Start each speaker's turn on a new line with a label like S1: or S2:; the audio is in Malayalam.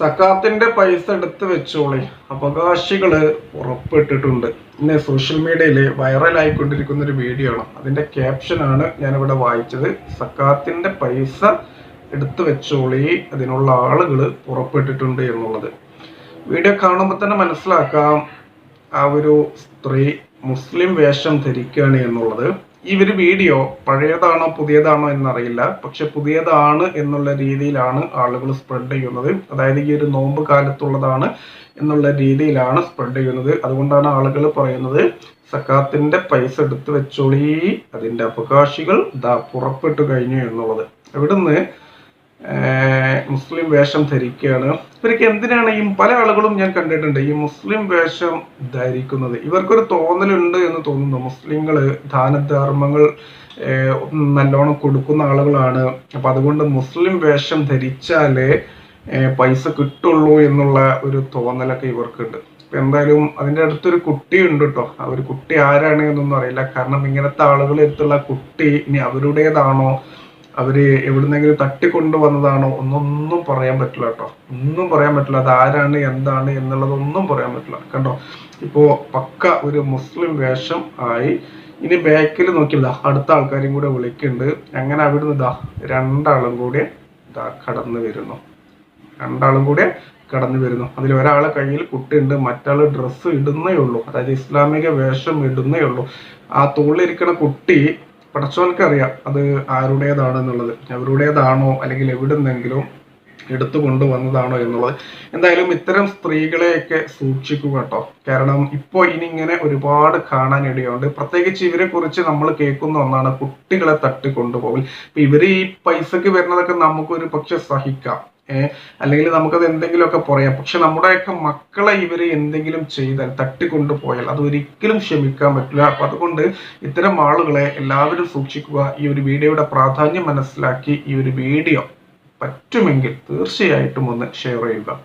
S1: സക്കാത്തിന്റെ പൈസ എടുത്ത് വെച്ചോളി. അവകാശികൾ ഉറപ്പിട്ടിട്ടുണ്ട്. ഇന്ന് സോഷ്യൽ മീഡിയയിൽ വൈറലായിക്കൊണ്ടിരിക്കുന്ന ഒരു വീഡിയോ ആണ്. അതിന്റെ ക്യാപ്ഷനാണ് ഞാനിവിടെ വായിച്ചത്. സക്കാത്തിന്റെ പൈസ എടുത്തു വെച്ചോളി അതിനുള്ള ആളുകൾ പുറപ്പെട്ടിട്ടുണ്ട് എന്നുള്ളത്. വീഡിയോ കാണുമ്പോൾ തന്നെ മനസ്സിലാക്കാം. ആ ഒരു സ്ത്രീ മുസ്ലിം വേഷം ധരിക്കുകയാണ് എന്നുള്ളത്. ഒരു വീഡിയോ പഴയതാണോ പുതിയതാണോ എന്നറിയില്ല. പക്ഷെ പുതിയതാണ് എന്നുള്ള രീതിയിലാണ് ആളുകൾ സ്പ്രെഡ് ചെയ്യുന്നത്. അതായത് ഈ ഒരു നോമ്പ് കാലത്തുള്ളതാണ് എന്നുള്ള രീതിയിലാണ് സ്പ്രെഡ് ചെയ്യുന്നത്. അതുകൊണ്ടാണ് ആളുകൾ പറയുന്നത് സക്കാത്തിന്റെ പൈസ എടുത്തു വെച്ചോളി അതിന്റെ അവകാശികൾ ദാ പുറപ്പെട്ടു കഴിഞ്ഞു എന്നുള്ളത്. അവിടുന്ന് മുസ്ലിം വേഷം ധരിക്കുകയാണ്. ഇവർക്ക് എന്തിനാണ് ഈ പല ആളുകളും ഞാൻ കണ്ടിട്ടുണ്ട് ഈ മുസ്ലിം വേഷം ധരിക്കുന്നത്? ഇവർക്കൊരു തോന്നലുണ്ട് എന്ന് തോന്നുന്നു. മുസ്ലിങ്ങൾ ദാനധർമ്മങ്ങൾ നല്ലോണം കൊടുക്കുന്ന ആളുകളാണ്. അപ്പൊ അതുകൊണ്ട് മുസ്ലിം വേഷം ധരിച്ചാലേ പൈസ കിട്ടുള്ളൂ എന്നുള്ള ഒരു തോന്നലൊക്കെ ഇവർക്കുണ്ട്. ഇപ്പം എന്തായാലും അതിന്റെ അടുത്തൊരു കുട്ടിയുണ്ട് കേട്ടോ ആ ഒരു കുട്ടി ആരാണ് എന്നൊന്നും അറിയില്ല. കാരണം ഇങ്ങനത്തെ ആളുകളുടെ അടുത്തുള്ള കുട്ടി ഇനി അവരുടേതാണോ? അവർ എവിടുന്നെങ്കിലും തട്ടിക്കൊണ്ടുവന്നതാണോ ഒന്നൊന്നും പറയാൻ പറ്റില്ല കേട്ടോ. ഒന്നും പറയാൻ പറ്റില്ല. അത് ആരാണ് എന്താണ് എന്നുള്ളതൊന്നും പറയാൻ പറ്റില്ല. കണ്ടോ? ഇപ്പോ പക്ക ഒരു മുസ്ലിം വേഷം ആയി. ഇനി ബാക്കിൽ നോക്കിയില്ല അടുത്ത ആൾക്കാരും കൂടെ വിളിക്കുന്നുണ്ട്. അങ്ങനെ അവിടുന്ന് ഇതാ രണ്ടാളും കൂടെ ഇതാ കടന്നു വരുന്നു. രണ്ടാളും കൂടെ കടന്നു വരുന്നു. അതിൽ ഒരാളെ കയ്യിൽ കുട്ടിയുണ്ട് മറ്റാൾ ഡ്രസ്സ് ഇടുന്നേ ഉള്ളൂ. അതായത് ഇസ്ലാമിക വേഷം ഇടുന്നേ ഉള്ളൂ. ആ തോളിലിരിക്കുന്ന കുട്ടി പടച്ചോനക്ക് അറിയാം അത് ആരുടേതാണെന്നുള്ളത്. അവരുടേതാണോ അല്ലെങ്കിൽ എവിടെ നിന്നെങ്കിലും എടുത്തു കൊണ്ടുവന്നതാണോ എന്നുള്ളത്. എന്തായാലും ഇത്തരം സ്ത്രീകളെയൊക്കെ സൂക്ഷിക്കുക കേട്ടോ. കാരണം ഇപ്പോൾ ഇനി ഇങ്ങനെ ഒരുപാട് കാണാനിടയുണ്ട്. പ്രത്യേകിച്ച് ഇവരെ കുറിച്ച് നമ്മൾ കേൾക്കുന്ന ഒന്നാണ് കുട്ടികളെ തട്ടിക്കൊണ്ടുപോകൽ. ഇവർ ഈ പൈസക്ക് വരുന്നതൊക്കെ നമുക്കൊരു പക്ഷെ സഹിക്കാം. അല്ലെങ്കിൽ നമുക്കത് എന്തെങ്കിലുമൊക്കെ പറയാം. പക്ഷെ നമ്മുടെയൊക്കെ മക്കളെ ഇവർ എന്തെങ്കിലും ചെയ്താൽ തട്ടിക്കൊണ്ടുപോയാൽ അത് ഒരിക്കലും ക്ഷമിക്കാൻ പറ്റില്ല. അപ്പൊ അതുകൊണ്ട് ഇത്തരം ആളുകളെ എല്ലാവരും സൂക്ഷിക്കുക. ഈ ഒരു വീഡിയോയുടെ പ്രാധാന്യം മനസ്സിലാക്കി ഈ ഒരു വീഡിയോ പറ്റുമെങ്കിൽ തീർച്ചയായിട്ടും ഒന്ന് ഷെയർ ചെയ്യുക.